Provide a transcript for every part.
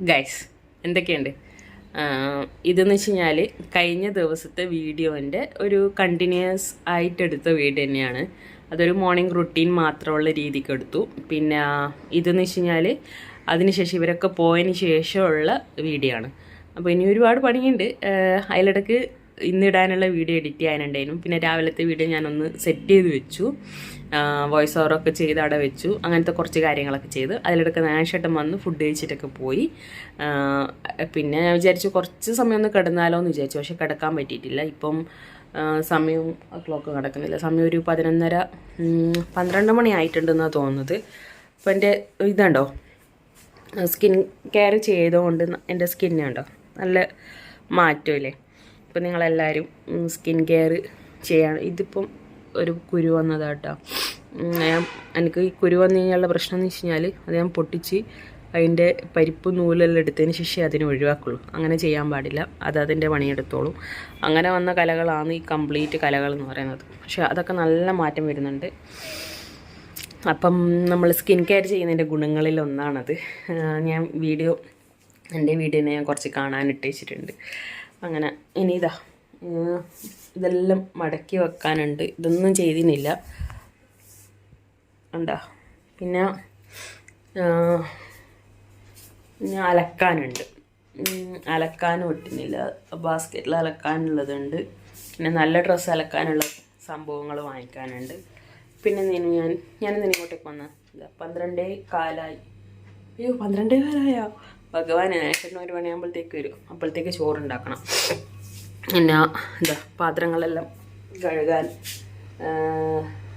Guys എന്തൊക്കെയുണ്ട്? ഇതെന്ന് വെച്ച് കഴിഞ്ഞാൽ കഴിഞ്ഞ ദിവസത്തെ വീഡിയോന്റെ ഒരു കണ്ടിന്യൂസ് ആയിട്ടെടുത്ത വീഡിയോ തന്നെയാണ്. അതൊരു മോർണിംഗ് റുട്ടീൻ മാത്രമുള്ള രീതിക്ക് എടുത്തു. പിന്നെ ഇതെന്ന് വെച്ച് കഴിഞ്ഞാൽ അതിനുശേഷം ഇവരൊക്കെ പോയതിന് ശേഷമുള്ള വീഡിയോ ആണ്. അപ്പോൾ ഇനി ഒരുപാട് പണിയുണ്ട്. അതിലിടക്ക് ഇന്നിടാനുള്ള വീഡിയോ എഡിറ്റ് ചെയ്യാനുണ്ടായിരുന്നു. പിന്നെ രാവിലത്തെ വീഡിയോ ഞാനൊന്ന് സെറ്റ് ചെയ്ത് വെച്ചു. വോയിസ് ഓവറൊക്കെ ചെയ്ത് അവിടെ വെച്ചു. അങ്ങനത്തെ കുറച്ച് കാര്യങ്ങളൊക്കെ ചെയ്ത്. അതിലിടക്ക് നാശട്ടം വന്ന് ഫുഡ് കഴിച്ചിട്ടൊക്കെ പോയി. പിന്നെ ഞാൻ വിചാരിച്ചു കുറച്ച് സമയം ഒന്ന് കിടന്നാലോ എന്ന് വിചാരിച്ചു. പക്ഷെ കിടക്കാൻ പറ്റിയിട്ടില്ല. ഇപ്പം സമയം ക്ലോക്ക് കിടക്കുന്നില്ല. സമയം ഒരു പതിനൊന്നര പന്ത്രണ്ട് മണി ആയിട്ടുണ്ടെന്നാണ് തോന്നുന്നത്. അപ്പം എന്റെ ഇതുണ്ടോ? സ്കിൻ കെയർ ചെയ്തുകൊണ്ട് എന്റെ സ്കിന്നുണ്ടോ നല്ല മാറ്റമില്ലേ അപ്പം നിങ്ങളെല്ലാവരും സ്കിൻ കെയർ ചെയ്യണം ഇതിപ്പം ഒരു കുരു വന്നതാട്ടോ ഞാൻ എനിക്ക് ഈ കുരു വന്നു കഴിഞ്ഞാലുള്ള പ്രശ്നം എന്ന് വെച്ച് കഴിഞ്ഞാൽ അത് ഞാൻ പൊട്ടിച്ച് അതിന്റെ പരിപ്പ് നൂലെല്ലാം എടുത്തതിന് ശേഷം അതിനെ ഒഴിവാക്കുള്ളൂ. അങ്ങനെ ചെയ്യാൻ പാടില്ല. അത് അതിന്റെ പണിയെടുത്തോളും. അങ്ങനെ വന്ന കലകളാണ് ഈ കംപ്ലീറ്റ് കലകൾ എന്ന് പറയുന്നത്. പക്ഷേ അതൊക്കെ നല്ല മാറ്റം വരുന്നുണ്ട്. അപ്പം നമ്മൾ സ്കിൻ കെയർ ചെയ്യുന്നതിന്റെ ഗുണങ്ങളിൽ ഒന്നാണത്. ഞാൻ വീഡിയോ എന്റെ വീഡിയോനെ ഞാൻ കുറച്ച് കാണാനിട്ട് വെച്ചിട്ടുണ്ട്. അങ്ങനെ. ഇനി ഇതാ ഇതെല്ലാം മടക്കി വെക്കാനുണ്ട്. ഇതൊന്നും ചെയ്തിനില്ല ഉണ്ടാ പിന്നെ പിന്നെ അലക്കാനുണ്ട്. അലക്കാനും ഇട്ടുന്നില്ല ബാസ്ക്കറ്റിൽ അലക്കാനുള്ളതുണ്ട്. പിന്നെ നല്ല ഡ്രസ്സ് അലക്കാനുള്ള സംഭവങ്ങൾ വാങ്ങിക്കാനുണ്ട്. പിന്നെ നിന്നു ഞാൻ ഞാൻ നിന്നിങ്ങോട്ടേക്ക് വന്ന പന്ത്രണ്ടേ കാലായി. അയ്യോ പന്ത്രണ്ടേ കാലായോ? ഭഗവാനെ ഏട്ടന് ഒരു മണിയാകുമ്പോഴത്തേക്ക് വരും. അപ്പോഴത്തേക്ക് ചോറുണ്ടാക്കണം. പിന്നെ എന്താ പാത്രങ്ങളെല്ലാം കഴുകാൻ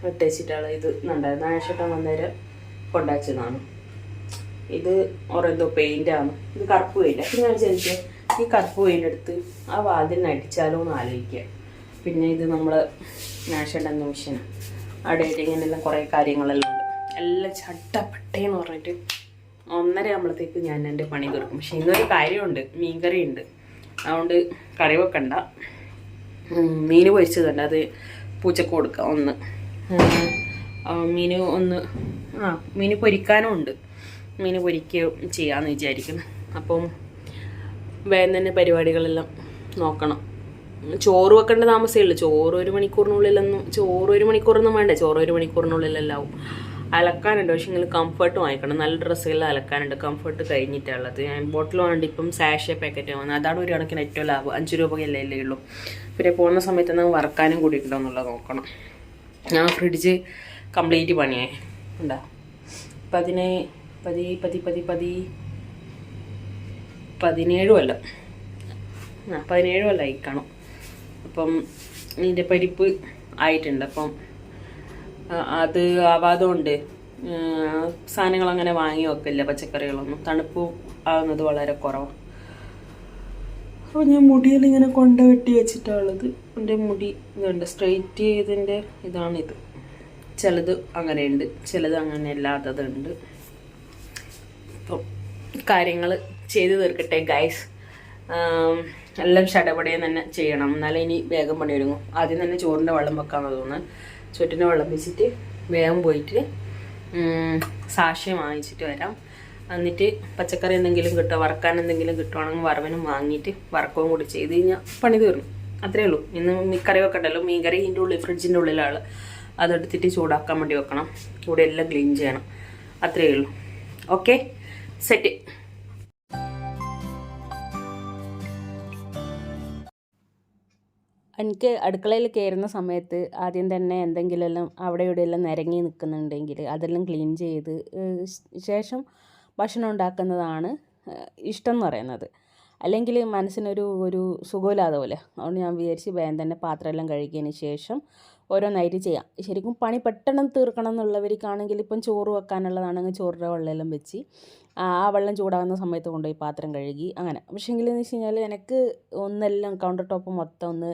ഇട്ടേച്ചിട്ടുള്ള ഇത് ഉണ്ടായിരുന്നത് ആഴ്ചട്ടം വന്നേരം കൊണ്ടാച്ചതാണ് ഇത് ഓരെന്തോ പെയിന്റാണ് ഇത് കറുപ്പ് പെയിന്റ് പിന്നെ വിചാരിച്ചു ഈ കറുപ്പ് പെയിന്റ് എടുത്ത് ആ വാതിലിന് അടിച്ചാലോ എന്ന് ആലോചിക്കുക. പിന്നെ ഇത് നമ്മൾ നാഷണൽ മിഷൻ അവിടെ ഇങ്ങനെയെല്ലാം കുറേ കാര്യങ്ങളെല്ലാം ഉണ്ട്. എല്ലാം ചട്ടപ്പട്ടേന്ന് പറഞ്ഞിട്ട് ഒന്നര ആകുമ്പോഴത്തേക്ക് ഞാൻ എന്റെ പണി തീർക്കും. പക്ഷെ ഇന്നൊരു കാര്യമുണ്ട്. മീൻകറി ഉണ്ട് അതുകൊണ്ട് കറി വെക്കണ്ട. മീൻ പൊരിച്ചതുണ്ട്. അത് പൂച്ചക്ക് കൊടുക്കാം ഒന്ന്. മീന് ഒന്ന് ആ മീൻ പൊരിക്കാനും ഉണ്ട്. മീൻ പൊരിക്കുകയും ചെയ്യാമെന്ന് വിചാരിക്കുന്നു. അപ്പം വേഗം തന്നെ പരിപാടികളെല്ലാം നോക്കണം. ചോറ് വെക്കേണ്ട താമസമേ ഉള്ളൂ. ചോറ് ഒരു മണിക്കൂറിനുള്ളിലൊന്നും ചോറ് ഒരു മണിക്കൂറൊന്നും വേണ്ട. ചോറ് ഒരു മണിക്കൂറിനുള്ളിലെല്ലാവും. അലക്കാനുണ്ട്. പക്ഷെ നിങ്ങൾ കംഫർട്ട് വാങ്ങിക്കണം. നല്ല ഡ്രസ്സുകളിൽ അലക്കാനുണ്ട്. കംഫർട്ട് കഴിഞ്ഞിട്ടുള്ളത്. ഞാൻ ബോട്ടിൽ വേണ്ടി ഇപ്പം സാഷ പാക്കറ്റ് വന്നത് അതാണ് ഒരു കണക്കിന് ഏറ്റവും ലാഭം. അഞ്ച് രൂപയല്ലേ അല്ലേ ഉള്ളൂ. പിന്നെ പോകുന്ന സമയത്ത് നമുക്ക് വറക്കാനും കൂടി ഉണ്ടോ എന്നുള്ളത് നോക്കണം. ഞാൻ ഫ്രിഡ്ജ് കംപ്ലീറ്റ് പണിയായി ഉണ്ടാ പതിനേ പതി പതി പതി പതി പതിനേഴ് കൊല്ലം. ആ പതിനേഴ് കൊല്ലം കാണും. അപ്പം ഇതിന്റെ പരിപ്പ് ആയിട്ടുണ്ട്. അപ്പം അത് ആവാതുകൊണ്ട് സാധനങ്ങൾ അങ്ങനെ വാങ്ങി വെക്കില്ല പച്ചക്കറികളൊന്നും. തണുപ്പ് ആവുന്നത് വളരെ കുറവാണ് അപ്പോൾ ഞാൻ മുടിയിൽ ഇങ്ങനെ കൊണ്ട വെട്ടി വെച്ചിട്ടുള്ളത് എന്റെ മുടി ഇതുണ്ട്. സ്ട്രെയിറ്റ് ചെയ്തതിന്റെ ഇതാണിത്. ചിലത് അങ്ങനെയുണ്ട്. ചിലത് അങ്ങനെ അല്ലാത്തതുണ്ട് അപ്പം കാര്യങ്ങൾ ചെയ്തു തീർക്കട്ടെ ഗൈസ് എല്ലാം ഷടപടിയും തന്നെ ചെയ്യണം. എന്നാലേ ഇനി വേഗം പണി ഒരുങ്ങും ആദ്യം തന്നെ ചോറിന്റെ വെള്ളം വെക്കാമെന്ന് തോന്നുന്നു ചുറ്റിന്റെ വിളമ്പിച്ചിട്ട് വേഗം പോയിട്ട് സാക്ഷ്യം വാങ്ങിച്ചിട്ട് വരാം. എന്നിട്ട് പച്ചക്കറി എന്തെങ്കിലും കിട്ടുക വറക്കാൻ എന്തെങ്കിലും കിട്ടുവാണെങ്കിൽ വറവനും വാങ്ങിയിട്ട് വറക്കവും കൂടി ചെയ്ത് കഴിഞ്ഞാൽ പണി തീർന്നു. അത്രേ ഉള്ളൂ. ഇന്ന് മീൻകറി ഉണ്ടല്ലോ. മീൻകറി ഇതിന്റെ ഉള്ളിൽ ഫ്രിഡ്ജിന്റെ ഉള്ളിലാണ് അതെടുത്തിട്ട് ചൂടാക്കാൻ വേണ്ടി വെക്കണം. കൂടെ എല്ലാം ക്ലീൻ ചെയ്യണം. അത്രേ ഉള്ളൂ. ഓക്കെ? സെറ്റ്. എനിക്ക് അടുക്കളയിൽ കയറുന്ന സമയത്ത് ആദ്യം തന്നെ എന്തെങ്കിലുമെല്ലാം അവിടെ ഇവിടെയെല്ലാം നിരങ്ങി നിൽക്കുന്നുണ്ടെങ്കിൽ അതെല്ലാം ക്ലീൻ ചെയ്ത് ശേഷം ഭക്ഷണം ഉണ്ടാക്കുന്നതാണ് ഇഷ്ടം എന്ന് പറയുന്നത്. അല്ലെങ്കിൽ മനസ്സിനൊരു ഒരു സുഖമില്ലാതെ പോലെ. അതുകൊണ്ട് ഞാൻ വിചാരിച്ച് വേഗം തന്നെ പാത്രമെല്ലാം കഴുകിയതിന് ശേഷം ഓരോന്നായിട്ട് ചെയ്യാം. ശരിക്കും പണി പെട്ടെന്ന് തീർക്കണം എന്നുള്ളവർക്കാണെങ്കിൽ ഇപ്പം ചോറ് വെക്കാനുള്ളതാണെങ്കിൽ ചോറിന്റെ വെള്ളമെല്ലാം വെച്ച് ആ വെള്ളം ചൂടാകുന്ന സമയത്ത് കൊണ്ടുപോയി പാത്രം കഴുകി അങ്ങനെ. പക്ഷേങ്കിൽ എന്ന് വെച്ച് കഴിഞ്ഞാൽ എനിക്ക് ഒന്നെല്ലാം കൗണ്ടർ ടോപ്പ് മൊത്തം ഒന്ന്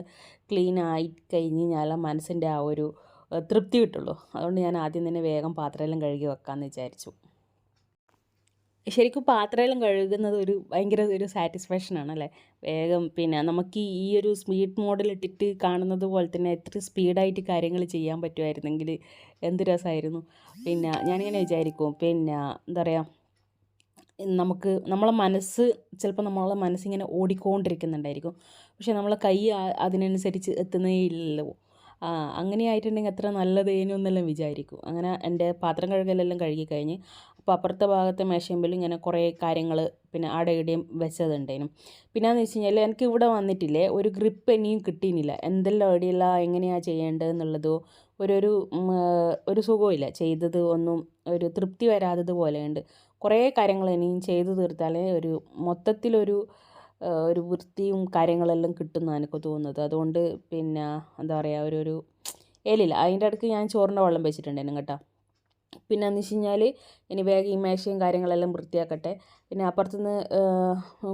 ക്ലീൻ ആയി കഴിഞ്ഞ് കഴിഞ്ഞാൽ മനസ്സിന്റെ ആ ഒരു തൃപ്തി കിട്ടുള്ളൂ. അതുകൊണ്ട് ഞാൻ ആദ്യം തന്നെ വേഗം പാത്രമെല്ലാം കഴുകി വെക്കാമെന്ന് വിചാരിച്ചു. ശരിക്കും പാത്രമെല്ലാം കഴുകുന്നത് ഒരു ഭയങ്കര ഒരു സാറ്റിസ്ഫാക്ഷൻ അല്ലേ? വേഗം പിന്നെ നമുക്ക് ഈ ഒരു സ്പീഡ് മോഡിൽ ഇട്ടിട്ട് കാണുന്നത് പോലെ തന്നെ എത്ര സ്പീഡായിട്ട് കാര്യങ്ങൾ ചെയ്യാൻ പറ്റുമായിരുന്നെങ്കിൽ എന്ത് രസമായിരുന്നു. പിന്നെ ഞാനിങ്ങനെ വിചാരിക്കും പിന്നെ എന്താ പറയുക നമുക്ക് നമ്മളെ മനസ്സ് ചിലപ്പോൾ നമ്മളെ മനസ്സിങ്ങനെ ഓടിക്കൊണ്ടിരിക്കുന്നുണ്ടായിരിക്കും. പക്ഷേ നമ്മളെ കൈ അതിനനുസരിച്ച് എത്തുന്നേ ഇല്ലല്ലോ അങ്ങനെ ആയിട്ടുണ്ടെങ്കിൽ എത്ര നല്ലതേനു എന്നെല്ലാം വിചാരിക്കും. അങ്ങനെ എന്റെ പാത്രം കഴുകലെല്ലാം കഴുകി കഴിഞ്ഞ് അപ്പോൾ അപ്പുറത്തെ ഭാഗത്തെ മേശമ്പിൽ ഇങ്ങനെ കുറേ കാര്യങ്ങൾ പിന്നെ ആടെ ഇവിടെയും വെച്ചതുണ്ടേനും പിന്നെയെന്ന് വെച്ച് കഴിഞ്ഞാൽ എനിക്ക് ഇവിടെ വന്നിട്ടില്ലേ ഒരു ഗ്രിപ്പ് ഇനിയും കിട്ടിയില്ല എന്തെല്ലാം എവിടെയല്ല എങ്ങനെയാണ് ചെയ്യേണ്ടത് എന്നുള്ളതോ ഒരു ഉം, ഒരു സുഖമില്ല ചെയ്തത് ഒന്നും ഒരു തൃപ്തി വരാത്തത് പോലെയുണ്ട്. കുറേ കാര്യങ്ങൾ ഇനിയും ചെയ്തു തീർത്താലേ ഒരു മൊത്തത്തിലൊരു ഒരു വൃത്തിയും കാര്യങ്ങളെല്ലാം കിട്ടുന്നതാണ് എനിക്ക് തോന്നുന്നത്. അതുകൊണ്ട് പിന്നെ എന്താ പറയുക ഒരു ഒരു ഏലില്ല. അതിന്റെ ഇടയ്ക്ക് ഞാൻ ചോറിന്റെ വെള്ളം വെച്ചിട്ടുണ്ടായിരുന്നു കേട്ടോ. പിന്നെ എന്ന് വെച്ച് കഴിഞ്ഞാൽ ഇനി വേഗം ഈ മേശയും കാര്യങ്ങളെല്ലാം വൃത്തിയാക്കട്ടെ. പിന്നെ അപ്പുറത്തുനിന്ന്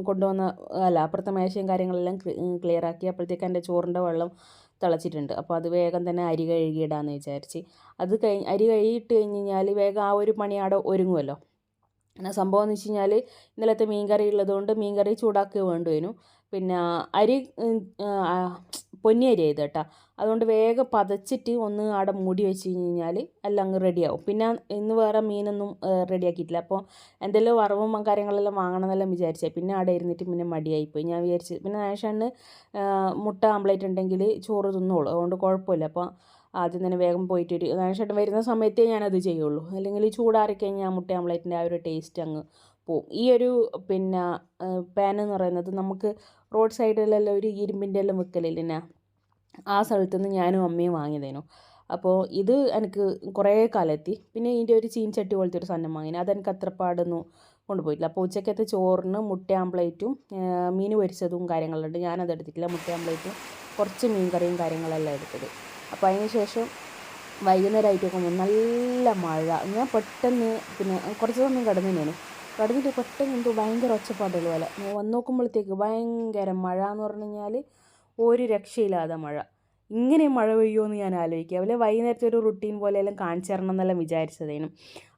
കൊണ്ടുവന്ന അല്ല അപ്പുറത്തെ മേശയും കാര്യങ്ങളെല്ലാം ക്ലിയർ ആക്കി അപ്പോഴത്തേക്ക് എന്റെ ചോറിന്റെ വെള്ളം തിളച്ചിട്ടുണ്ട്. അപ്പോൾ അത് വേഗം തന്നെ അരി കഴുകിയിടാമെന്ന് വിചാരിച്ച്. അത് കഴിഞ്ഞ് അരി കഴുകിയിട്ട് കഴിഞ്ഞ് കഴിഞ്ഞാൽ വേഗം ആ ഒരു പണി അവിടെ ഒരുങ്ങുമല്ലോ. പിന്നെ സംഭവം എന്ന് വെച്ച് കഴിഞ്ഞാൽ ഇന്നലത്തെ മീൻ കറി ഉള്ളതുകൊണ്ട് മീൻ കറി ചൂടാക്കുക വേണ്ടുവേനു പിന്നെ അരി പൊന്നി അരി ആയത് കേട്ടോ. അതുകൊണ്ട് വേഗം പതച്ചിട്ട് ഒന്ന് അവിടെ മൂടി വെച്ച് കഴിഞ്ഞാൽ എല്ലാം അങ്ങ് റെഡിയാവും പിന്നെ ഇന്ന് വേറെ മീനൊന്നും റെഡിയാക്കിയിട്ടില്ല അപ്പോൾ എന്തെല്ലാം വറവും കാര്യങ്ങളെല്ലാം വാങ്ങണമെന്നെല്ലാം വിചാരിച്ചേ. പിന്നെ അവിടെ ഇരുന്നിട്ട് പിന്നെ മടിയായിപ്പോയി. ഞാൻ വിചാരിച്ചു പിന്നെ നാശാണ് മുട്ട ആംപ്ലേറ്റ് ഉണ്ടെങ്കിൽ ചോറ് തിന്നോളൂ. അതുകൊണ്ട് കുഴപ്പമില്ല. അപ്പോൾ ആദ്യം തന്നെ വേഗം പോയിട്ട് ഒരു ചേട്ടൻ വരുന്ന സമയത്തേ ഞാനത് ചെയ്യുള്ളൂ. അല്ലെങ്കിൽ ചൂടാറി കഴിഞ്ഞാൽ മുട്ട ആംപ്ലേറ്റിന്റെ ആ ഒരു ടേസ്റ്റ് അങ്ങ് പോവും. ഈ ഒരു പിന്നെ പാൻ എന്ന് പറയുന്നത് നമുക്ക് റോഡ് സൈഡിലെല്ലാം ഒരു ഇരുമ്പിന്റെ എല്ലാം വിൽക്കലില്ലേ ആ സ്ഥലത്ത് നിന്ന് ഞാനും അമ്മയും വാങ്ങിയതേനു. അപ്പോൾ ഇത് എനിക്ക് കുറേ കാലമെത്തി. പിന്നെ ഇതിന്റെ ഒരു ചീൻചട്ടി പോലത്തെ ഒരു സാധനം വാങ്ങിന് അതെനിക്ക് അത്ര പാടൊന്നും കൊണ്ടുപോയിട്ടില്ല. അപ്പോൾ ഉച്ചക്കത്തെ ചോറിന് മുട്ട ആംപ്ലേറ്റും മീൻ പൊരിച്ചതും കാര്യങ്ങളുണ്ട്. ഞാനത് എടുത്തിട്ടില്ല. മുട്ട ആംപ്ലേറ്റും കുറച്ച് മീൻ കറിയും കാര്യങ്ങളെല്ലാം എടുത്തത്. അപ്പോൾ അതിന് ശേഷം വൈകുന്നേരമായിട്ട് നോക്കുമ്പോൾ നല്ല മഴ. ഞാൻ പെട്ടെന്ന് പിന്നെ കുറച്ച് സമയം കിടന്നു തന്നെയാണ് കിടന്നിട്ട് പെട്ടെന്ന് എന്തോ ഭയങ്കര ഒച്ചപ്പാടുകൾ പോലെ. വന്ന് നോക്കുമ്പോഴത്തേക്ക് ഭയങ്കര മഴ എന്ന് പറഞ്ഞു കഴിഞ്ഞാൽ ഒരു രക്ഷയില്ലാതെ മഴ. ഇങ്ങനെ മഴ പെയ്യുമോ എന്ന് ഞാൻ ആലോചിക്കുക. അവരെ വൈകുന്നേരത്തെ ഒരു റുട്ടീൻ പോലെയെല്ലാം കാണിച്ചു തരണം എന്നെല്ലാം വിചാരിച്ചതേനു.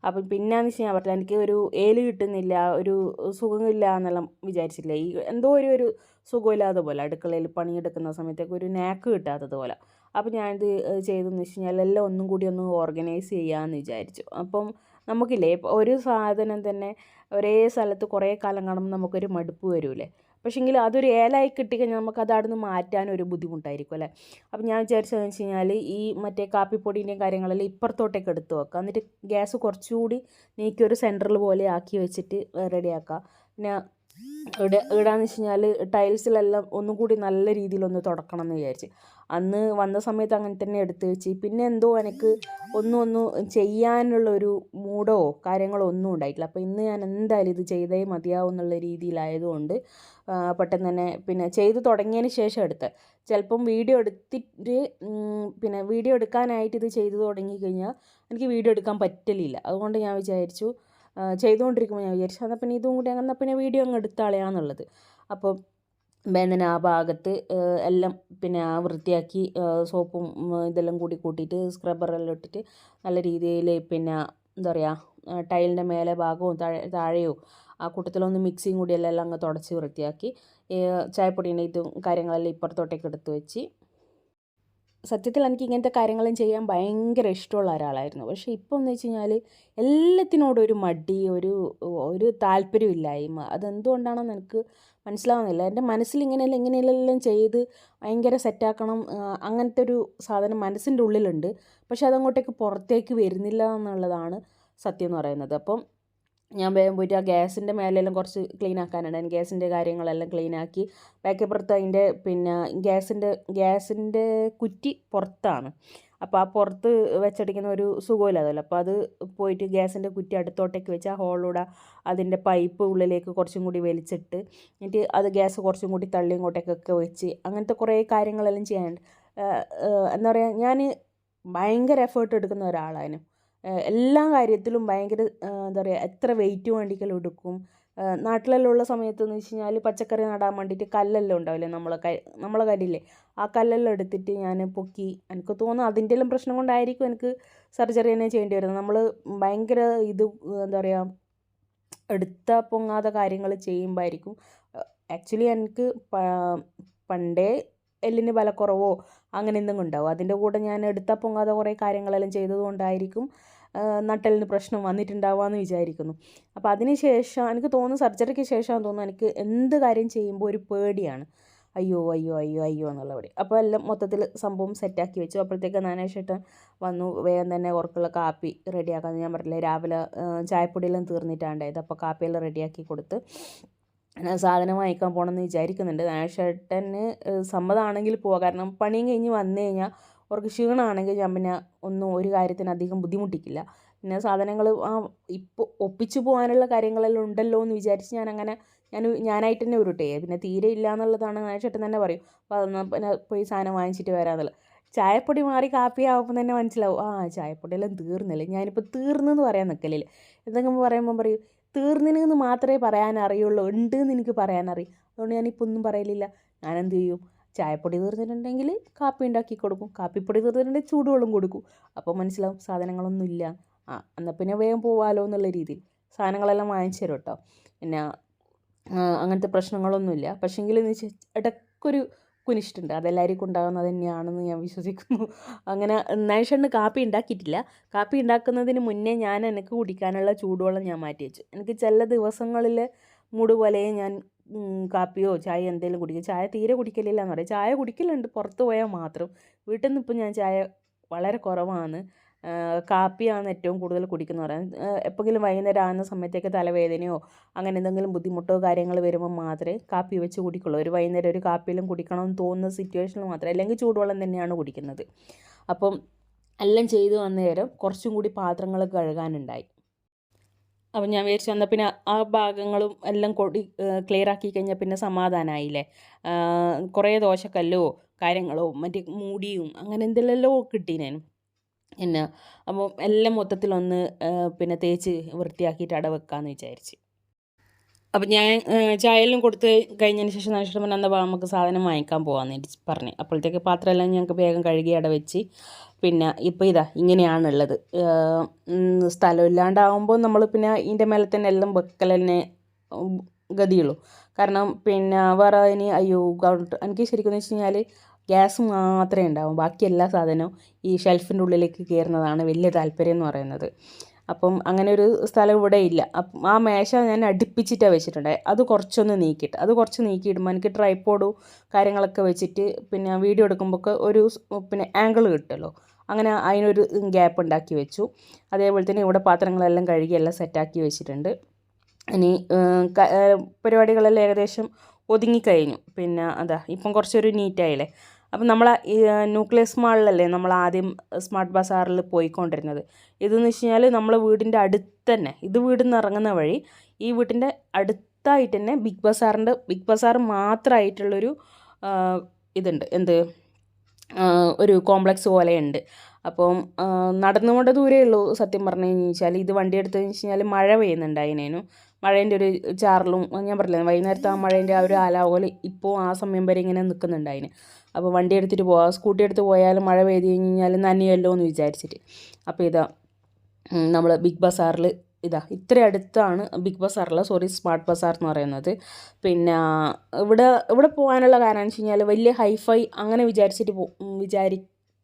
അപ്പം പിന്നെയെന്ന് വെച്ച് ഞാൻ പറഞ്ഞു എനിക്ക് ഒരു ഏൽ കിട്ടുന്നില്ല ഒരു സുഖമില്ല എന്നെല്ലാം വിചാരിച്ചില്ല ഈ എന്തോ ഒരു ഒരു സുഖമില്ലാതെ പോലെ അടുക്കളയിൽ പണിയെടുക്കുന്ന സമയത്തേക്ക് ഒരു നാക്ക് കിട്ടാത്തത് പോലെ. അപ്പോൾ ഞാനിത് ചെയ്തെന്ന് വെച്ച് കഴിഞ്ഞാൽ എല്ലാം ഒന്നും കൂടി ഒന്ന് ഓർഗനൈസ് ചെയ്യാമെന്ന് വിചാരിച്ചു. അപ്പം നമുക്കില്ലേ ഒരു സാധനം തന്നെ ഒരേ സ്ഥലത്ത് കുറേ കാലം കാണുമ്പോൾ നമുക്കൊരു മടുപ്പ് വരൂലേ പക്ഷേങ്കിൽ അതൊരു ഏലായി കിട്ടിക്കഴിഞ്ഞാൽ നമുക്ക് അവിടെ നിന്ന് മാറ്റാൻ ഒരു ബുദ്ധിമുട്ടായിരിക്കും അല്ലേ? അപ്പം ഞാൻ വിചാരിച്ചതെന്ന് വെച്ച് കഴിഞ്ഞാൽ ഈ മറ്റേ കാപ്പിപ്പൊടീന്റെയും കാര്യങ്ങളെല്ലാം ഇപ്പുറത്തോട്ടേക്ക് എടുത്ത് വെക്കുക എന്നിട്ട് ഗ്യാസ് കുറച്ചുകൂടി നീക്കി ഒരു സെന്ററിൽ പോലെ ആക്കി വെച്ചിട്ട് റെഡിയാക്കുക പിന്നെ ഇവിടെ ഇവിടെയെന്ന് വെച്ച് കഴിഞ്ഞാൽ ടൈൽസിലെല്ലാം ഒന്നും കൂടി നല്ല രീതിയിലൊന്ന് തുടക്കണം എന്ന് വിചാരിച്ച്. അന്ന് വന്ന സമയത്ത് അങ്ങനെ തന്നെ എടുത്ത് വെച്ച്. പിന്നെ എന്തോ എനിക്ക് ഒന്നും ഒന്നും ചെയ്യാനുള്ള ഒരു മൂഡോ കാര്യങ്ങളോ ഒന്നും ഉണ്ടായിട്ടില്ല. അപ്പോൾ ഇന്ന് ഞാൻ എന്തായാലും ഇത് ചെയ്തേ മതിയാവും എന്നുള്ള രീതിയിലായതുകൊണ്ട് പെട്ടെന്ന് തന്നെ പിന്നെ ചെയ്ത് തുടങ്ങിയതിന് ശേഷം എടുത്ത്. ചിലപ്പം വീഡിയോ എടുത്തിട്ട് പിന്നെ വീഡിയോ എടുക്കാനായിട്ട് ഇത് ചെയ്ത് തുടങ്ങി കഴിഞ്ഞാൽ എനിക്ക് വീഡിയോ എടുക്കാൻ പറ്റലില്ല. അതുകൊണ്ട് ഞാൻ വിചാരിച്ചു ചെയ്തുകൊണ്ടിരിക്കുമ്പോൾ ഞാൻ വിചാരിച്ചു എന്നാൽ പിന്നെ ഇതും കൂടി എന്നാൽ പിന്നെ വീഡിയോ അങ്ങ് എടുത്താളയാന്നുള്ളത് അപ്പോൾ ബേന്ദന ആ ഭാഗത്ത് എല്ലാം പിന്നെ ആ വൃത്തിയാക്കി സോപ്പും ഇതെല്ലാം കൂടി കൂട്ടിയിട്ട് സ്ക്രബ്ബറെല്ലാം ഇട്ടിട്ട് നല്ല രീതിയിൽ പിന്നെ എന്താ പറയുക ടൈലിന്റെ മേലെ ഭാഗവും താഴെ താഴെയോ ആ കൂട്ടത്തിലൊന്ന് മിക്സിയും കൂടി എല്ലാം അങ്ങ് തുടച്ച് വൃത്തിയാക്കി ചായപ്പൊടീന്റെ ഇതും കാര്യങ്ങളെല്ലാം ഇപ്പുറത്തോട്ടേക്ക് എടുത്ത് വെച്ച് സത്യത്തിൽ എനിക്ക് ഇങ്ങനത്തെ കാര്യങ്ങളും ചെയ്യാൻ ഭയങ്കര ഇഷ്ടമുള്ള ഒരാളായിരുന്നു. പക്ഷേ ഇപ്പോൾ എന്ന് വെച്ച് കഴിഞ്ഞാൽ എല്ലാത്തിനോടും ഒരു മടി ഒരു ഒരു താല്പര്യമില്ലായ്മ അതെന്തുകൊണ്ടാണെന്ന് എനിക്ക് മനസ്സിലാവുന്നില്ല. എന്റെ മനസ്സിൽ ഇങ്ങനെയല്ല ഇങ്ങനെയെല്ലാം ചെയ്ത് ഭയങ്കര സെറ്റാക്കണം അങ്ങനത്തെ ഒരു സാധനം മനസ്സിന്റെ ഉള്ളിലുണ്ട്. പക്ഷെ അതങ്ങോട്ടേക്ക് പുറത്തേക്ക് വരുന്നില്ല എന്നുള്ളതാണ് സത്യം എന്ന് പറയുന്നത്. അപ്പം ഞാൻ വേഗം പോയിട്ട് ആ ഗ്യാസിന്റെ മേലെല്ലാം കുറച്ച് ക്ലീൻ ആക്കാനുണ്ട് ഗ്യാസിന്റെ കാര്യങ്ങളെല്ലാം ക്ലീൻ ആക്കി ബാക്കി പുറത്ത് അതിന്റെ പിന്നെ ഗ്യാസിന്റെ ഗ്യാസിന്റെ കുറ്റി പുറത്താണ്. അപ്പോൾ ആ പുറത്ത് വെച്ചടിക്കുന്ന ഒരു സുഖമില്ലാതല്ലോ അപ്പോൾ അത് പോയിട്ട് ഗ്യാസിന്റെ കുറ്റി അടുത്തോട്ടേക്ക് വെച്ച് ആ ഹോളിലൂടെ അതിന്റെ പൈപ്പ് ഉള്ളിലേക്ക് കുറച്ചും കൂടി വലിച്ചിട്ട് എന്നിട്ട് അത് ഗ്യാസ് കുറച്ചും കൂടി തള്ളി ഇങ്ങോട്ടേക്കൊക്കെ വെച്ച് അങ്ങനത്തെ കുറേ കാര്യങ്ങളെല്ലാം ചെയ്യാനുണ്ട്. എന്താ പറയുക ഞാൻ ഭയങ്കര എഫേർട്ട് എടുക്കുന്ന ഒരാളാണ്. എല്ലാ കാര്യത്തിലും ഭയങ്കര എന്താ പറയുക എത്ര വെയിറ്റ് വേണ്ടിക്കലും എടുക്കും. നാട്ടിലെല്ലാം ഉള്ള സമയത്ത് എന്ന് വെച്ച് കഴിഞ്ഞാൽ പച്ചക്കറി നടാൻ വേണ്ടിയിട്ട് കല്ലെല്ലാം ഉണ്ടാവില്ലേ നമ്മളെ കൈ നമ്മളെ കല്ലില്ലേ ആ കല്ലെല്ലാം എടുത്തിട്ട് ഞാൻ പൊക്കി എനിക്ക് തോന്നുന്നു അതിന്റെ എല്ലാം പ്രശ്നം കൊണ്ടായിരിക്കും എനിക്ക് സർജറി തന്നെ ചെയ്യേണ്ടി വരുന്നത്. നമ്മൾ ഭയങ്കര ഇത് എന്താ പറയുക എടുത്ത പൊങ്ങാത്ത കാര്യങ്ങൾ ചെയ്യുമ്പോഴായിരിക്കും ആക്ച്വലി എനിക്ക് പണ്ടേ എല്ലിന് ബലക്കുറവോ അങ്ങനെ എന്തെങ്കിലും ഉണ്ടാവും. അതിന്റെ കൂടെ ഞാൻ എടുത്ത പൊങ്ങാതെ കുറേ കാര്യങ്ങളെല്ലാം ചെയ്തത് കൊണ്ടായിരിക്കും നട്ടലിന് പ്രശ്നം വന്നിട്ടുണ്ടാവാമെന്ന് വിചാരിക്കുന്നു. അപ്പോൾ അതിന് ശേഷം എനിക്ക് തോന്നുന്നു സർജറിക്ക് ശേഷമാണെന്ന് തോന്നുന്നു എനിക്ക് എന്ത് കാര്യം ചെയ്യുമ്പോൾ ഒരു പേടിയാണ്. അയ്യോ അയ്യോ അയ്യോ അയ്യോ എന്നുള്ള പേടി. അപ്പോൾ എല്ലാം മൊത്തത്തിൽ സംഭവം സെറ്റാക്കി വെച്ചു. അപ്പോഴത്തേക്ക് നാനേഷേട്ടൻ വന്നു വേഗം തന്നെ ഉറക്കുള്ള കാപ്പി റെഡിയാക്കാമെന്ന് ഞാൻ പറഞ്ഞില്ലേ രാവിലെ ചായപ്പൊടിയെല്ലാം തീർന്നിട്ടാണ്ടായത്. അപ്പോൾ കാപ്പിയെല്ലാം റെഡിയാക്കി കൊടുത്ത് സാധനം വാങ്ങിക്കാൻ പോകണമെന്ന് വിചാരിക്കുന്നുണ്ട്. നാനേഷേട്ടന് സമ്മതമാണെങ്കിൽ പോവാം. കാരണം പണിയും കഴിഞ്ഞ് വന്നു കഴിഞ്ഞാൽ അവർക്ക് ക്ഷീണമാണെങ്കിൽ ഞാൻ പിന്നെ ഒന്നും ഒരു കാര്യത്തിന് അധികം ബുദ്ധിമുട്ടിക്കില്ല. പിന്നെ സാധനങ്ങൾ ഇപ്പോൾ ഒപ്പിച്ചു പോകാനുള്ള കാര്യങ്ങളെല്ലാം ഉണ്ടല്ലോ എന്ന് വിചാരിച്ച് ഞാൻ അങ്ങനെ ഞാൻ ഞാനായിട്ട് തന്നെ ഉരുട്ടേ. പിന്നെ തീരെ ഇല്ല എന്നുള്ളതാണ് ചേട്ടൻ തന്നെ പറയും. അപ്പോൾ അതൊന്ന് പിന്നെ പോയി സാധനം വാങ്ങിച്ചിട്ട് വരാമെന്നുള്ളത്. ചായപ്പൊടി മാറി കാപ്പി ആവുമ്പോൾ തന്നെ മനസ്സിലാവും. ആ ചായപ്പൊടിയെല്ലാം തീർന്നില്ലേ? ഞാനിപ്പോൾ തീർന്നെന്ന് പറയാൻ നിൽക്കലില്ല എന്തെങ്കിലും പറയുമ്പോൾ പറയും തീർന്നിനെന്ന് മാത്രമേ പറയാൻ അറിയുള്ളൂ. ഉണ്ട് എന്ന് എനിക്ക് പറയാൻ അറിയും അതുകൊണ്ട് ഞാനിപ്പോൾ ഒന്നും പറയലില്ല. ഞാനെന്ത് ചെയ്യും? ചായപ്പൊടി തീർന്നിട്ടുണ്ടെങ്കിൽ കാപ്പി ഉണ്ടാക്കി കൊടുക്കും. കാപ്പിപ്പൊടി തീർന്നിട്ടുണ്ടെങ്കിൽ ചൂടുവെള്ളം കൊടുക്കും. അപ്പോൾ മനസ്സിലാവും സാധനങ്ങളൊന്നും ഇല്ല ആ എന്നാൽ പിന്നെ വേഗം പോവാലോ എന്നുള്ള രീതിയിൽ സാധനങ്ങളെല്ലാം വാങ്ങിച്ചു തരും കേട്ടോ. പിന്നെ അങ്ങനത്തെ പ്രശ്നങ്ങളൊന്നുമില്ല. പക്ഷേങ്കിൽ എന്ന് വെച്ചാൽ ഇടയ്ക്കൊരു കുനിഷ്ടുണ്ട് അതെല്ലാവർക്കും ഉണ്ടാകുന്നത് തന്നെയാണെന്ന് ഞാൻ വിശ്വസിക്കുന്നു. അങ്ങനെ നൈഷണ് കാപ്പി ഉണ്ടാക്കിയിട്ടില്ല. കാപ്പി ഉണ്ടാക്കുന്നതിന് മുന്നേ ഞാൻ എനിക്ക് കുടിക്കാനുള്ള ചൂടുവെള്ളം ഞാൻ മാറ്റി വെച്ചു. എനിക്ക് ചില ദിവസങ്ങളിൽ മൂട് ഞാൻ കാപ്പിയോ ചായ എന്തെങ്കിലും കുടിക്കും. ചായ തീരെ കുടിക്കലില്ല എന്ന് പറയും. ചായ കുടിക്കലുണ്ട്. പുറത്ത് പോയാൽ മാത്രം. വീട്ടിൽ നിന്ന് ഇപ്പം ഞാൻ ചായ വളരെ കുറവാണ്. കാപ്പിയാണ് ഏറ്റവും കൂടുതൽ കുടിക്കുന്നത് പറയാൻ. എപ്പോഴെങ്കിലും വൈകുന്നേരം ആകുന്ന സമയത്തേക്ക് തലവേദനയോ അങ്ങനെ എന്തെങ്കിലും ബുദ്ധിമുട്ടോ കാര്യങ്ങൾ വരുമ്പോൾ മാത്രമേ കാപ്പി വെച്ച് കുടിക്കുള്ളൂ. ഒരു വൈകുന്നേരം ഒരു കാപ്പിയിലും കുടിക്കണമെന്ന് തോന്നുന്ന സിറ്റുവേഷനിൽ മാത്രമേ അല്ലെങ്കിൽ ചൂടുവെള്ളം തന്നെയാണ് കുടിക്കുന്നത്. അപ്പം എല്ലാം ചെയ്തു വന്നേരം കുറച്ചും കൂടി പാത്രങ്ങൾ കഴുകാനുണ്ടായി. അപ്പം ഞാൻ വിചാരിച്ചു എന്നാൽ പിന്നെ ആ ഭാഗങ്ങളും എല്ലാം കൊടി ക്ലിയർ ആക്കി കഴിഞ്ഞാൽ പിന്നെ സമാധാനമായില്ലേ കുറേ ദോശക്കല്ലോ കാര്യങ്ങളോ മറ്റേ മൂടിയും അങ്ങനെ എന്തെല്ലോ കിട്ടീനേനു പിന്നെ അപ്പോൾ എല്ലാം മൊത്തത്തിലൊന്ന് പിന്നെ തേച്ച് വൃത്തിയാക്കിയിട്ട് അട വെക്കാമെന്ന് വിചാരിച്ച്. അപ്പം ഞാൻ ചായയെല്ലാം കൊടുത്ത് കഴിഞ്ഞതിന് ശേഷം നഷ്ടപ്പെട്ട എന്താ നമുക്ക് സാധനം വാങ്ങിക്കാൻ പോകാമെന്ന് പറഞ്ഞു. അപ്പോഴത്തേക്ക് പാത്രമെല്ലാം ഞങ്ങൾക്ക് വേഗം കഴുകി അവിടെ വെച്ച്. പിന്നെ ഇപ്പോൾ ഇതാ ഇങ്ങനെയാണുള്ളത്. സ്ഥലമില്ലാണ്ടാവുമ്പോൾ നമ്മൾ പിന്നെ ഇതിന്റെ മേലെ തന്നെ എല്ലാം വെക്കൽ തന്നെ ഗതിയുള്ളൂ. കാരണം പിന്നെ വേറെ ഇനി അയ്യോ എനിക്ക് ശരിക്കും വെച്ച് കഴിഞ്ഞാൽ ഗ്യാസ് മാത്രമേ ഉണ്ടാവും. ബാക്കി എല്ലാ സാധനവും ഈ ഷെൽഫിന്റെ ഉള്ളിലേക്ക് കയറുന്നതാണ് വലിയ താല്പര്യം എന്ന് പറയുന്നത്. അപ്പം അങ്ങനെ ഒരു സ്ഥലം ഇവിടെ ഇല്ല. അപ്പം ആ മേശ ഞാൻ അടുപ്പിച്ചിട്ടാണ് വെച്ചിട്ടുണ്ടായത് അത് കുറച്ചൊന്ന് നീക്കിയിട്ട്. അത് കുറച്ച് നീക്കിയിടുമ്പോൾ എനിക്ക് ട്രൈപ്പോഡും കാര്യങ്ങളൊക്കെ വെച്ചിട്ട് പിന്നെ വീഡിയോ എടുക്കുമ്പോൾ ഒരു പിന്നെ ആംഗിൾ കിട്ടുമല്ലോ. അങ്ങനെ അതിനൊരു ഗ്യാപ്പ് ഉണ്ടാക്കി വെച്ചു. അതേപോലെ തന്നെ ഇവിടെ പാത്രങ്ങളെല്ലാം കഴുകി എല്ലാം സെറ്റാക്കി വെച്ചിട്ടുണ്ട്. ഇനി പരിപാടികളെല്ലാം ഏകദേശം ഒതുങ്ങിക്കഴിഞ്ഞു പിന്നെ അതാ ഇപ്പം കുറച്ചൊരു നീറ്റായില്ലേ അപ്പം നമ്മൾ ന്യൂക്ലിയസ് മാളിലല്ലേ നമ്മൾ ആദ്യം സ്മാർട്ട് ബസാറിൽ പോയിക്കൊണ്ടിരുന്നത്. ഇതെന്ന് വെച്ച് കഴിഞ്ഞാൽ നമ്മൾ വീടിന്റെ അടുത്ത് തന്നെ ഇത് വീടിൽ നിന്ന് ഇറങ്ങുന്ന വഴി ഈ വീട്ടിന്റെ അടുത്തായിട്ട് തന്നെ ബിഗ് ബസാറിന്റെ ബിഗ് ബസാർ മാത്രമായിട്ടുള്ളൊരു ഇതുണ്ട്. എന്ത്? ഒരു കോംപ്ലക്സ് പോലെയുണ്ട്. അപ്പം നടന്നുകൊണ്ട് ദൂരേ ഉള്ളൂ സത്യം പറഞ്ഞു കഴിഞ്ഞാൽ ഇത് വണ്ടി എടുത്തതെന്ന് വെച്ച് കഴിഞ്ഞാൽ മഴ പെയ്യുന്നുണ്ടായിനേനു മഴേന്റെ ഒരു ചാറലും ഞാൻ പറഞ്ഞില്ലേ വൈകുന്നേരത്തെ ആ മഴേന്റെ ആ ഒരു ആലാവോൽ ഇപ്പോൾ ആ സമയം വരെ ഇങ്ങനെ നിൽക്കുന്നുണ്ടായിന് അപ്പോൾ വണ്ടി എടുത്തിട്ട് പോവാം. സ്കൂട്ടി എടുത്ത് പോയാലും മഴ പെയ്ത് കഴിഞ്ഞാൽ നനയല്ലോ എന്ന് വിചാരിച്ചിട്ട്. അപ്പോൾ ഇതാ നമ്മൾ ബിഗ് ബസാറിൽ ഇതാ ഇത്ര അടുത്താണ് ബിഗ് ബസാറിൽ സോറി സ്മാർട്ട് ബസാർ എന്ന് പറയുന്നത്. പിന്നെ ഇവിടെ ഇവിടെ പോകാനുള്ള കാരണം എന്ന് വെച്ച് കഴിഞ്ഞാൽ വലിയ ഹൈഫൈ അങ്ങനെ വിചാരിച്ചിട്ട് പോ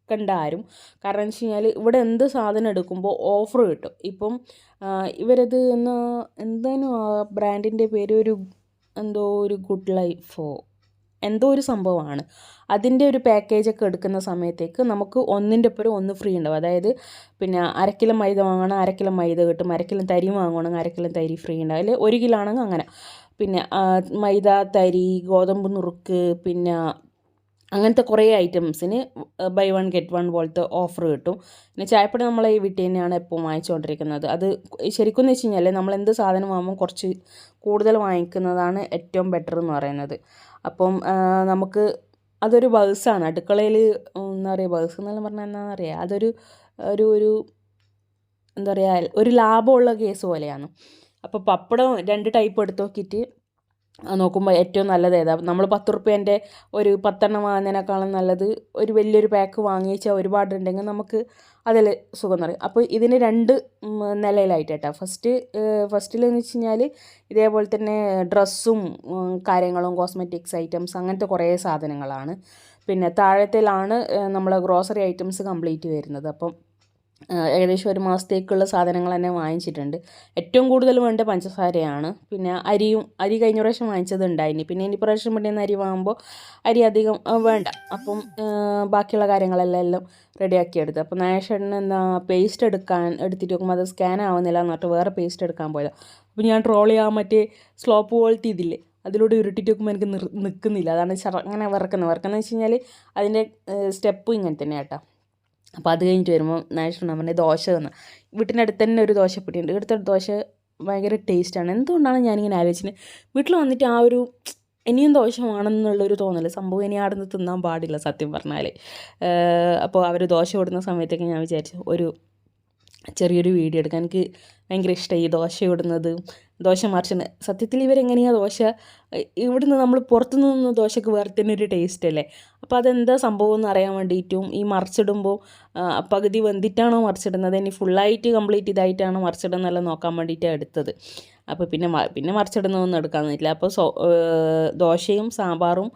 വിചാരിക്കണ്ട ആരും കാരണം എന്ന് വെച്ച് കഴിഞ്ഞാൽ ഇവിടെ എന്ത് സാധനം എടുക്കുമ്പോൾ ഓഫർ കിട്ടും. ഇപ്പം ഇവരത് എന്ന് എന്തേനും ആ ബ്രാൻഡിന്റെ പേര്? ഒരു എന്തോ ഒരു ഗുഡ് ലൈഫോ എന്തോ ഒരു സംഭവമാണ്. അതിന്റെ ഒരു പാക്കേജൊക്കെ എടുക്കുന്ന സമയത്തേക്ക് നമുക്ക് ഒന്നിന്റെ ഒപ്പം ഒന്ന് ഫ്രീ ഉണ്ടാവും. അതായത് പിന്നെ അരക്കിലോ മൈദ വാങ്ങണം അരക്കിലോ മൈദ കിട്ടും അരക്കിലോ തരി വാങ്ങണമെങ്കിൽ അരക്കിലോ തരി ഫ്രീ ഉണ്ടാവും. അല്ലെങ്കിൽ ഒരു കിലോ ആണെങ്കിൽ അങ്ങനെ. പിന്നെ മൈദ തരി ഗോതമ്പ് നുറുക്ക് പിന്നെ അങ്ങനത്തെ കുറേ ഐറ്റംസിന് ബൈ വൺ ഗെറ്റ് വൺ പോലത്തെ ഓഫർ കിട്ടും. പിന്നെ ചായപ്പൊടി നമ്മൾ ഈ വീട്ടിൽ തന്നെയാണ് എപ്പോൾ വാങ്ങിച്ചുകൊണ്ടിരിക്കുന്നത് അത് ശരിക്കും എന്ന് വെച്ച് കഴിഞ്ഞാൽ നമ്മൾ എന്ത് സാധനം വാങ്ങുമ്പോൾ കുറച്ച് കൂടുതൽ വാങ്ങിക്കുന്നതാണ് ഏറ്റവും ബെറ്റർ എന്ന് പറയുന്നത്. അപ്പം നമുക്ക് അതൊരു ബൗസാണ് അടുക്കളയിൽ എന്താ പറയുക ബൗസ് എന്നെല്ലാം പറഞ്ഞാൽ എന്താണെന്ന് അറിയാം അതൊരു ഒരു ഒരു എന്താ പറയുക ഒരു ലാഭമുള്ള കേസ് പോലെയാണ്. അപ്പോൾ പപ്പടം രണ്ട് ടൈപ്പ് എടുത്ത് നോക്കിയിട്ട് നോക്കുമ്പോൾ ഏറ്റവും നല്ലത് ഏതാ? നമ്മൾ പത്ത് റുപ്യേന്റെ ഒരു പത്തെണ്ണം വാങ്ങുന്നതിനേക്കാളും നല്ലത് ഒരു വലിയൊരു പാക്ക് വാങ്ങിച്ചാൽ ഒരുപാടുണ്ടെങ്കിൽ നമുക്ക് അതിൽ സുഖം നിറയും. അപ്പോൾ ഇതിന് രണ്ട് നിലയിലായിട്ട് കേട്ടോ ഫസ്റ്റ് ഫസ്റ്റിലെന്ന് വെച്ച് കഴിഞ്ഞാൽ ഇതേപോലെ തന്നെ ഡ്രസ്സും കാര്യങ്ങളും കോസ്മെറ്റിക്സ് ഐറ്റംസ് അങ്ങനത്തെ കുറേ സാധനങ്ങളാണ്. പിന്നെ താഴത്തിലാണ് നമ്മൾ ഗ്രോസറി ഐറ്റംസ് കംപ്ലീറ്റ് വരുന്നത്. അപ്പം ഏകദേശം ഒരു മാസത്തേക്കുള്ള സാധനങ്ങൾ തന്നെ വാങ്ങിച്ചിട്ടുണ്ട്. ഏറ്റവും കൂടുതൽ വേണ്ട പഞ്ചസാരയാണ്. പിന്നെ അരിയും അരി കഴിഞ്ഞ പ്രാവശ്യം വാങ്ങിച്ചത് പിന്നെ ഇനി പ്രാവശ്യം വേണ്ടിയെന്ന് അരി വാങ്ങുമ്പോൾ അരി അധികം വേണ്ട. അപ്പം ബാക്കിയുള്ള കാര്യങ്ങളെല്ലാം എല്ലാം റെഡിയാക്കി എടുത്തു അപ്പോൾ നായഷേട്ടന് എന്താ പേസ്റ്റ് എടുക്കാൻ എടുത്തിട്ട് നോക്കുമ്പോൾ അത് സ്കാൻ ആവുന്നില്ല എന്ന് പറഞ്ഞിട്ട് വേറെ പേസ്റ്റ് എടുക്കാൻ പോയത്. അപ്പോൾ ഞാൻ ട്രോൾ ചെയ്യാൻ മറ്റേ സ്ലോപ്പ് പോലത്തെ ഇതില്ലേ അതിലൂടെ ഉരുട്ടിട്ട് നോക്കുമ്പോൾ എനിക്ക് നിൽക്കുന്നില്ല അതാണ് അങ്ങനെ വിറക്കുന്നത്. വിറക്കുന്നത് വെച്ച് കഴിഞ്ഞാൽ അതിന്റെ സ്റ്റെപ്പും ഇങ്ങനെ തന്നെ കേട്ടോ. അപ്പോൾ അത് കഴിഞ്ഞിട്ട് വരുമ്പോൾ നാഷണൽ പറഞ്ഞ ദോശ തന്ന. വീട്ടിന്റെ അടുത്ത് തന്നെ ഒരു ദോശപ്പൊടിയുണ്ട് ഇവിടുത്തെ ദോശ ഭയങ്കര ടേസ്റ്റാണ് എന്തുകൊണ്ടാണ് ഞാനിങ്ങനെ ആലോചിച്ചത്? വീട്ടിൽ വന്നിട്ട് ആ ഒരു ഇനിയും ദോഷമാണെന്നുള്ളൊരു തോന്നൽ സംഭവം ഇനി അവിടെ നിന്ന് തിന്നാൻ പാടില്ല സത്യം പറഞ്ഞാൽ അപ്പോൾ അവർ ദോശ ഓടുന്ന സമയത്തൊക്കെ ഞാൻ വിചാരിച്ചു ഒരു ചെറിയൊരു വീഡിയോ എടുക്കാൻ എനിക്ക് ഭയങ്കര ഇഷ്ടമായി ഈ ദോശ ഇടുന്നത് ദോശ മറിച്ചിന് സത്യത്തിൽ ഇവരെങ്ങനെയാണ് ദോശ? ഇവിടുന്ന് നമ്മൾ പുറത്തുനിന്ന് ദോശക്ക് വേറെ തന്നെ ഒരു ടേസ്റ്റ് അല്ലേ? അപ്പോൾ അതെന്താ സംഭവം എന്ന് അറിയാൻ വേണ്ടിയിട്ടും ഈ മറിച്ചിടുമ്പോൾ പകുതി വെന്തിട്ടാണോ മറിച്ചിടുന്നത്? ഇനി ഫുള്ളായിട്ട് കംപ്ലീറ്റ് ഇതായിട്ടാണോ മറിച്ചിടുന്നതെല്ലാം നോക്കാൻ വേണ്ടിയിട്ടാണ് എടുത്തത്. അപ്പോൾ പിന്നെ പിന്നെ മറിച്ചിടുന്നതൊന്നും എടുക്കാൻ പറ്റില്ല അപ്പോൾ ദോശയും സാമ്പാറും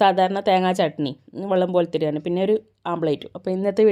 സാധാരണ തേങ്ങാ ചട്നി വെള്ളം പോലത്തെ പിന്നെ ഒരു ആംപ്ലേറ്റും അപ്പോൾ ഇന്നത്തെ വീഡിയോ